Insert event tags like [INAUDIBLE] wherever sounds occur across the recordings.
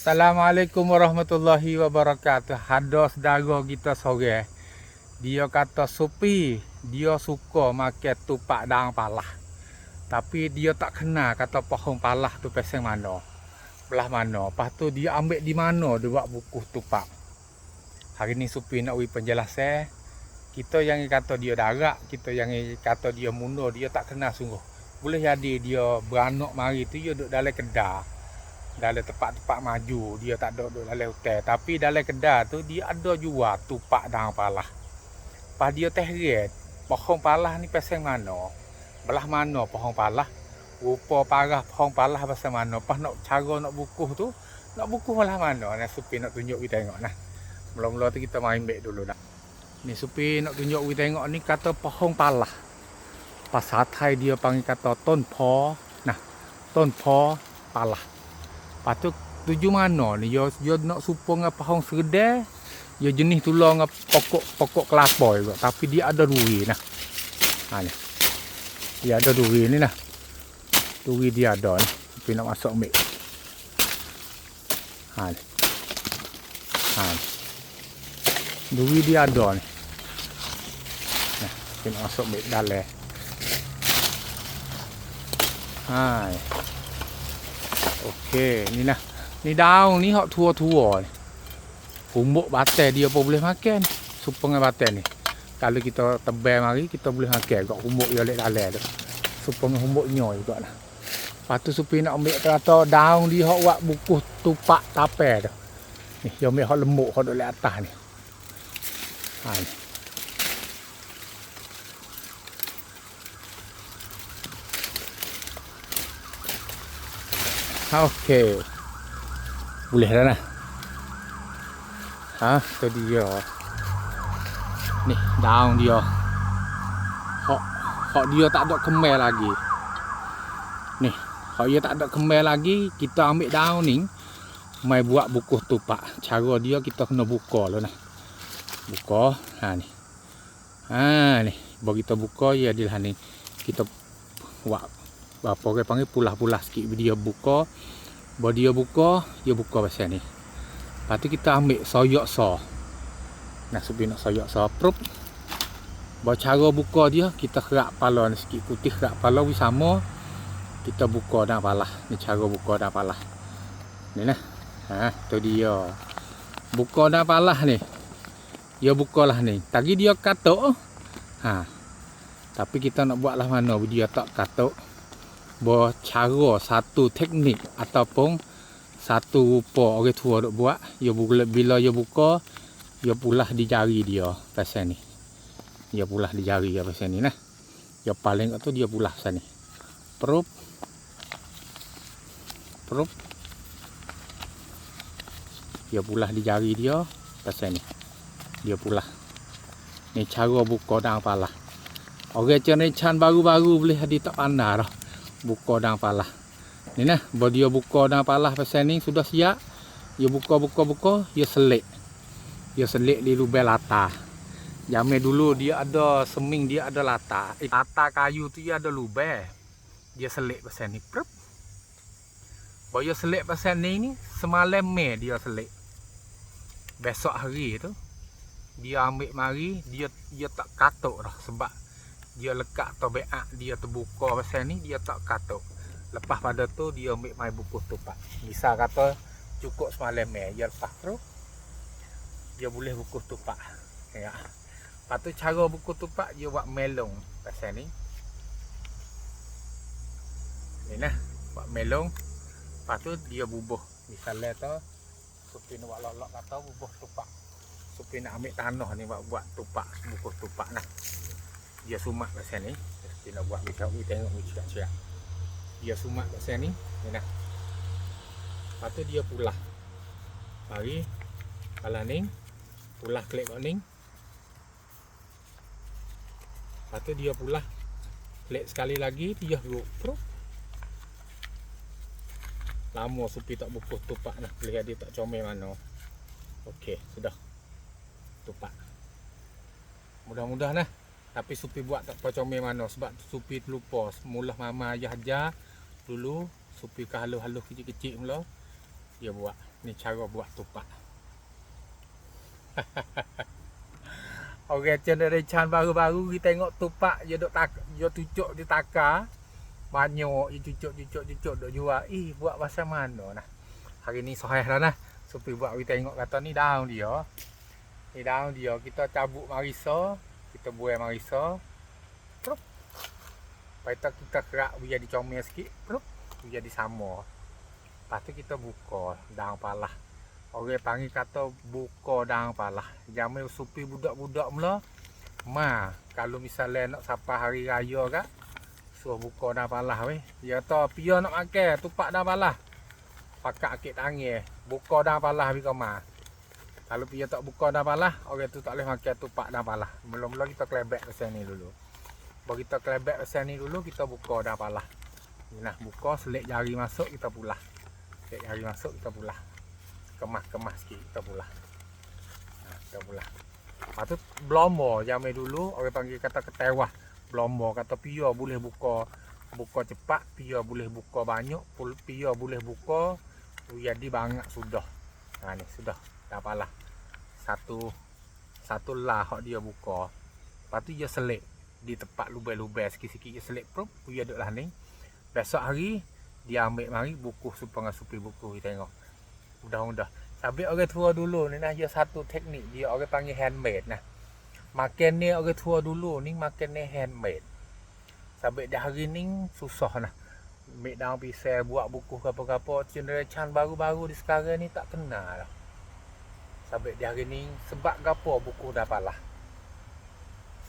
Assalamualaikum warahmatullahi wabarakatuh. Hada saudara kita sore. Dia kata Supi, dia suka makan tupak daun palah. Tapi dia tak kenal kata pohon palah tu pasal mana. Belah mana. Lepas tu dia ambil di mana dia buat buku tupak. Hari ni Supi nak beri penjelasan. Kita yang kata dia darat, kita yang kata dia mundur, dia tak kenal sungguh. Boleh jadi dia beranak mari tu dia duduk dalam kedai dalam tempat-tempat maju dia tak ada duduk dalam hotel. Tapi dalam kedai tu dia ada jual tupak daun palah. Pas dia terheret pohon palah ni pasal mana? Belah mana pohon palah? Rupa parah pohon palah pasal mana? Pas nak cara nak bukuh tu nak bukuh belah mana? Ni supi nak tunjuk kita tengok nah. Mula-mula tu kita main back dulu dah. Ni supi nak tunjuk kita tengok ni kata pohon palah. Pasal Thai dia panggil kata ton po nah ton po palah Lepas tu tuju mana ni? Yo yo nak supo dengan pohon sedar. Yo jenis tulang dengan pokok pokok kelapa juga. Tapi dia ada duri nah. Ha ni. Dia ada duri ni nah. Duri dia ada ni. Tapi nak masuk ambil. Ha ni. Ha ni. Duri dia ada ni. Nah, nak masuk ambil dalam. Hai. Okey, ni lah. Ni daun ni hak tua-tua ni. Rumbuk batai dia pun boleh makan. Supa dengan batai ni. Kalau kita tebal mari, kita boleh makan kat rumbuk dia lek dalam tu. Rumbuk nyoy juga lah. Lepas tu supi nak ambil kata daun dia hak buat bukuh tupak tapel tu. Ni, dia ambil hak lembut hak duduk lek atas ni. Ha ni. Okey. Boleh dah lah. Ha, tu dia. Ni, daun dia. Hak hak dia tak ada kemel lagi. Ni, hak dia tak ada kemel lagi, kita ambil daun ni mai buat bukuh tupak. Cara dia kita kena buka lah nah. Buka, ha ni. Ha ni, bagi kita buka ya dia ni. Kita buat apa orang panggil pulah-pulah sikit. Dia buka baru dia buka dia buka pasal ni. Lepas tu kita ambil soyok so nak sebi nak soyok so prup baru cara buka dia kita kerak pala ni sikit. Putih kerak pala we sama. Kita buka dah palah. Ni cara buka dah palah. Ni lah ha tu dia. Buka dah palah ni. Dia bukalah ni. Tadi dia katuk. Ha. Tapi kita nak buat lah mana? Dia tak katuk bahawa cara satu teknik ataupun satu rupa orang tua duk buat dia bila bila dia buka dia pulah di jari dia pasal ni. Dia pulah di jari dia pasal ni nah. Dia paling tu dia pulah pasal ni. Perup. Perup. Dia pulah di jari dia pasal ni. Dia pulah. Ni cara buka dan apalah orang generation baru-baru boleh ada tak pandai dah buka dan palah. Ni nah, bila dia buka dan palah pasal ni sudah siap. Dia buka buka buka, dia selit. Dia selit di lubang lata. Jamai dulu dia ada seming, dia ada lata. Eh, lata kayu tu dia ada lubang. Dia selit pasal ni. Prup. Bila dia selit pasal ni ni, semalam Mei dia selit. Besok hari tu, dia ambil mari, dia dia tak katuk dah sebab dia lekat tobeak dia terbuka pasal ni dia tak katuk. Lepas pada tu dia ambil mai buku tupak misal kata cukup semalam eh dia lepas tu dia boleh buku tupak ya. Lepas tu cara buku tupak dia buat melong pasal ni. Ni nah buat melong. Lepas tu dia bubuh. Misalnya tu supi nak buat lolok kata bubuh tupak supi nak ambil tanah ni buat buat tupak buku tupak nah dia sumak kat sini. Dia nak buat macam ni tengok ni cerak-cerak dia sumak kat sini ni nah lepas tu dia pulah. Mari kalau ni. Pulah klik kat ni. Lepas tu dia pulah. Klik sekali lagi dia duduk. Pro lama supi tak bukuh tupak nak lihat dia tak comel mana. Okey, sudah. Tupak. Mudah-mudahan lah tapi Supi buat tak apa comel mana sebab Supi terlupa. Mula mama ayah ajar dulu Supi ke halu-halu kecil-kecil mula. dia buat. Ni cara buat tupak. [LAUGHS] Orang generation baru-baru kita tengok tupak dia duk tak dia cucuk di takar. Banyak dia cucuk-cucuk-cucuk duk jual. Eh buat macam mana nah. Hari ni sahih dah nah. Supaya buat kita tengok kata ni daun dia. Ni daun dia kita cabut marisa, kita buai marisa. Prup. Lepas tu kita kerak biar dicomel sikit. Prup. Biar disama. Lepas tu kita buka daun palah. Orang panggil kata buka daun palah. Jamai supi budak-budak mula. Ma, kalau misalnya nak sapa hari raya kak, suruh buka daun palah weh. Dia kata pia nak makan, tupak daun palah. Pakak akik tangi, buka daun palah bi kau ma. Kalau pia tak buka daun palah, orang tu tak boleh makan tupak daun palah. Mula-mula kita kelebek ke sini dulu. Baru kita kelebek ke sini dulu, kita buka daun palah. Nah, buka selik jari masuk kita pulah. Selik jari masuk kita pulah kemas-kemas sikit kita pula. Ha, kita pula. Lepas tu blomo zaman dulu orang panggil kata ketewah. Blomo kata pia boleh buka buka cepat, pia boleh buka banyak, pia boleh buka jadi banyak sudah. Ha ni sudah. Dah apalah. Satu satu lah hak dia buka. Lepas tu dia selit di tempat lubai-lubai sikit-sikit dia selit pun dia duduk lah ni. Besok hari dia ambil mari buku supaya supi buku kita tengok mudah-mudah. Tapi orang tua dulu ni nah dia satu teknik dia orang panggil handmade nah. Makan ni orang tua dulu ni makan ni handmade. Sampai dah hari ni susah nah. Make down pisau buat buku apa-apa generation baru-baru di sekarang ni tak kenal lah. Sampai di hari ni sebab gapo buku dah palah.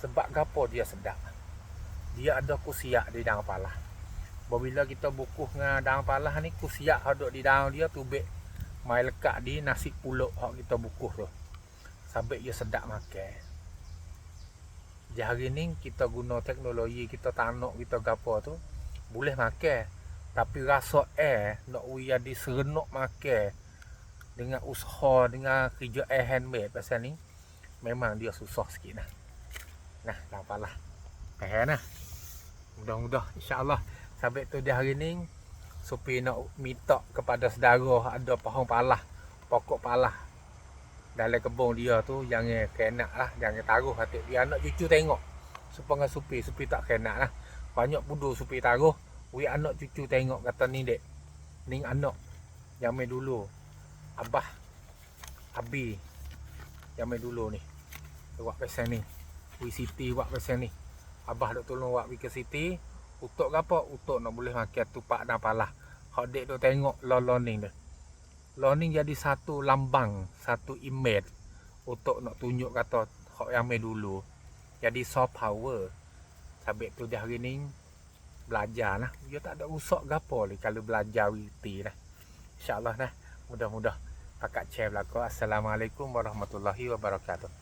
Sebab gapo dia sedap. Dia ada kusiak di dalam palah. Bila kita buku dengan dalam palah ni kusiak ada di dalam dia tubik mai lekat di nasi pulut hak kita bukuh tu. Sampai ia sedap makan. Jadi hari ni kita guna teknologi kita tanuk kita gapo tu boleh makan. Tapi rasa air nak uya di serenuk makan dengan usaha dengan kerja air handmade pasal ni memang dia susah sikit nah. Nah, tak apalah. Eh nah. Mudah-mudah insya-Allah sampai tu di hari ni Supi nak minta kepada saudara ada pohon palah, pokok palah dalam kebun dia tu jangan kenak lah, jangan taruh hati dia anak cucu tengok. Supaya supi, supi tak kenak lah. Banyak pudu supi taruh, wi anak cucu tengok kata ni dek. Ning anak jamai dulu. Abah Abi jamai dulu ni. Buat pesan ni. Wi Siti buat pesan ni. Abah dok tolong buat ke Siti. Utuk ke apa? Utuk nak boleh makan tupak dan palah. Hak dek tu tengok learning dia. Learning jadi satu lambang, satu image untuk nak tunjuk kata hak yang main dulu. Jadi soft power. Sampai tu dia hari ni belajar lah. Dia tak ada usak ke apa ni kalau belajar witi lah. InsyaAllah lah. Mudah-mudah. Pakat share belakang. Assalamualaikum warahmatullahi wabarakatuh.